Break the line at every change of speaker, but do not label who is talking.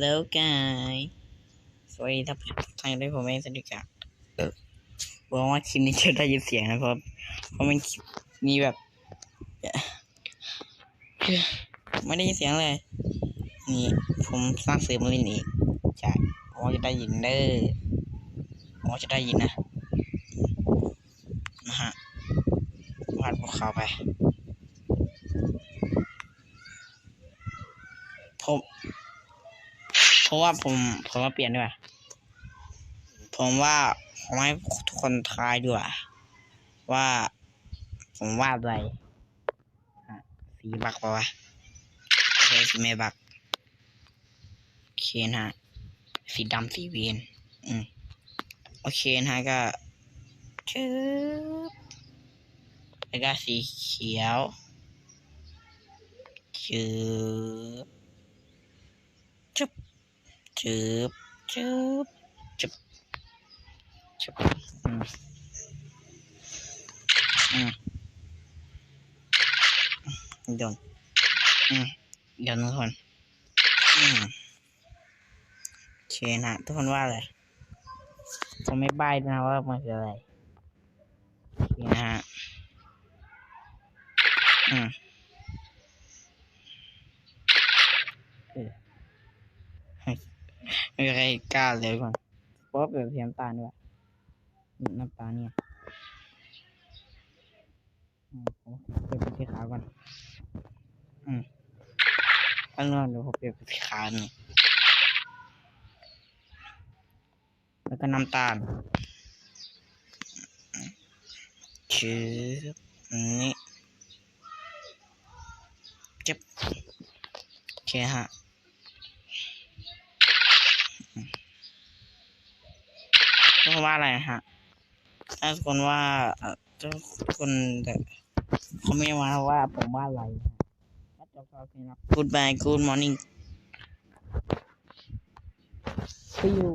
Hello guys สวัสดีท่านผู้ชมทุกท่านด้วยผมเองสวัสดีครับเออหวังว่าคลิปนี้จะได้ยินเสียงนะเพราะเพราะมันคลิปนี้แบบเอ่อไม่ได้ยินเสียงเลย นี่ผมสร้างเสียงมาเล่นเองใช่หวังว่าจะได้ยินเด้อหวังว่าจะได้ยินนะนะฮะวาดพวกเขาไปผม เพราะว่าผมผมว่าเปลี่ยนดีกว่าผมว่าผมให้ทุกคนทายดีกว่า ว่า ผมวาดอะไรสีบักปะวะโอเคสีไม่บักโอเคนะฮะสีดำสีเวียนอืมโอเคนะฮะก็ชึบแล้วก็สีเขียวชืบจึบ จึบจึบจึบจึบอืมอืมโดนอืมเดี๋ยวทุกคนอืมโอเคนะทุกคนว่าอะไรผมไม่ใบ้นะว่ามันคืออะไรโอเคนะฮะอืมเออ ไม่มีใครกล้าเลยก่อนเพราะว่าเพียนสีน้ำตาลด้วยน้ำตาลเนี่ยอืมผมเปลี่ยนเป็นสีขาวก่อน อืมอันนั้นเดี๋ยวผมเปลี่ยนเป็นสีขาวนี่แล้วก็น้ำตาลชื่อนี่เจ็บโอเคฮะ ทุก คนว่าอะไรฮะถ้าทุกคนว่าทุกคนแต่เขาไม่มาว่าผมว่าอะไรฮะถ้าจบก็โอเคนะ Goodbye Good morning See you